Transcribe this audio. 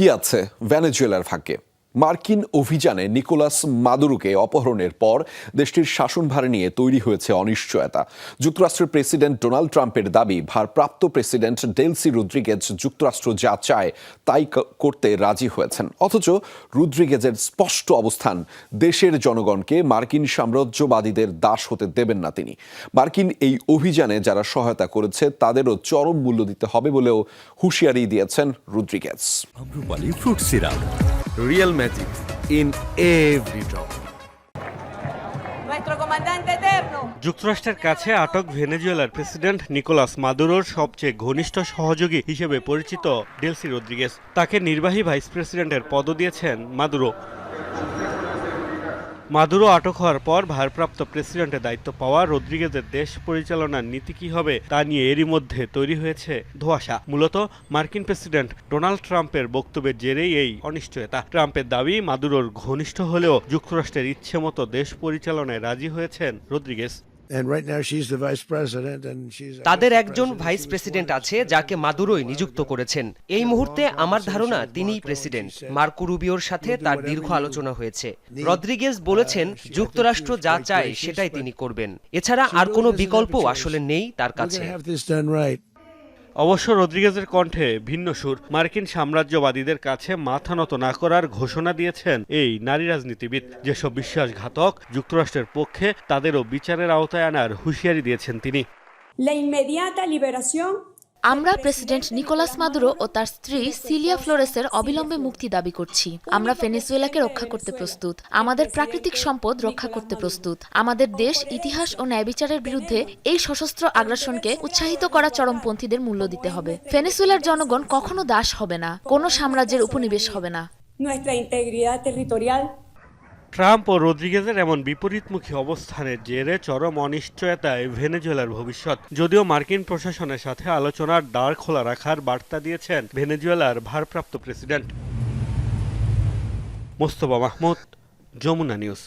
কি আছে? ভেনেজুয়েলার ভাগ্যে মার্কিন অভিযানে নিকোলাস মাদুরোকে অপহরণের পর দেশটির শাসনভার নিয়ে তৈরি হয়েছে অনিশ্চয়তা। যুক্তরাষ্ট্রের প্রেসিডেন্ট ডোনাল্ড ট্রাম্পের দাবি, ভারপ্রাপ্ত প্রেসিডেন্ট ডেলসি রুদ্রিগেজ যুক্তরাষ্ট্র যা চায় তাই করতে রাজি হয়েছেন। অথচ রুদ্রিগেজের স্পষ্ট অবস্থান, দেশের জনগণকে মার্কিন সাম্রাজ্যবাদীদের দাস হতে দেবেন না তিনি। মার্কিন এই অভিযানে যারা সহায়তা করেছে, তাদেরও চরম মূল্য দিতে হবে বলেও হুঁশিয়ারি দিয়েছেন Rodriguez. Fruit syrup. Real magic in every drop Nuestro comandante eterno. যুক্তরাষ্ট্রের কাছে আটক ভেনেজুয়েলার প্রেসিডেন্ট নিকোলাস মাদুরোর সবচেয়ে ঘনিষ্ঠ সহযোগী হিসেবে পরিচিত ডেলসি রদ্রিগেস তাকে নির্বাহী ভাইস প্রেসিডেন্টের পদ দিয়েছেন মাদুরো। মাদুরো আটক হওয়ার পর ভারপ্রাপ্ত প্রেসিডেন্টের দায়িত্ব পাওয়া রদ্রিগেজের দেশ পরিচালনার নীতি কি হবে তা নিয়ে এরই মধ্যে তৈরি হয়েছে ধোয়াশা। মূলত মার্কিন প্রেসিডেন্ট ডোনাল্ড ট্রাম্পের বক্তব্যের জেরেই এই অনিশ্চয়তা। ট্রাম্পের দাবি, মাদুরোর ঘনিষ্ঠ হলেও যুক্তরাষ্ট্রের ইচ্ছে মতো দেশ পরিচালনায় রাজি হয়েছেন রদ্রিগেজ। তাদের একজন ভাইস প্রেসিডেন্ট আছে যাকে মাদুরোই নিযুক্ত করেছেন। এই মুহূর্তে আমার ধারণা তিনিই প্রেসিডেন্ট। মার্কো রুবিওর সাথে তার দীর্ঘ আলোচনা হয়েছে। রদ্রিগেজ বলেছেন যুক্তরাষ্ট্র যা চায় সেটাই তিনি করবেন। এছাড়া আর কোনো বিকল্প আসলে নেই তার কাছে। অবশ্য রদ্রিগেজের কণ্ঠে ভিন্ন সুর। মার্কিন সাম্রাজ্যবাদীদের কাছে মাথা নত না করার ঘোষণা দিয়েছেন এই নারী রাজনীতিবিদ। যেসব বিশ্বাসঘাতক যুক্তরাষ্ট্রের পক্ষে, তাদেরও বিচারের আওতায় আনার হুঁশিয়ারি দিয়েছেন তিনি। La inmediata liberación আমরা প্রেসিডেন্ট নিকোলাস মাদুরো ও তার স্ত্রী সিলিয়া ফ্লোরেসের অবিলম্বে মুক্তি দাবি করছি। আমরা ভেনেজুয়েলাকে রক্ষা করতে প্রস্তুত। আমাদের প্রাকৃতিক সম্পদ রক্ষা করতে প্রস্তুত। আমাদের দেশ ইতিহাস ও ন্যায়বিচারের বিরুদ্ধে এই সশস্ত্র আগ্রাসনকে উৎসাহিত করা চরমপন্থীদের মূল্য দিতে হবে। ভেনেজুয়েলার জনগণ কখনো দাস হবে না। কোনো সাম্রাজ্যের উপনিবেশ হবে না। ট্রাম্প ও রদ্রিগেজের এমন বিপরীতমুখী অবস্থানের জেরে চরম অনিশ্চয়তায় ভেনেজুয়েলার ভবিষ্যৎ। যদিও মার্কিন প্রশাসনের সাথে আলোচনার দ্বার খোলা রাখার বার্তা দিয়েছেন ভেনেজুয়েলার ভারপ্রাপ্ত প্রেসিডেন্ট। মোস্তফা মাহমুদ, যমুনা নিউজ।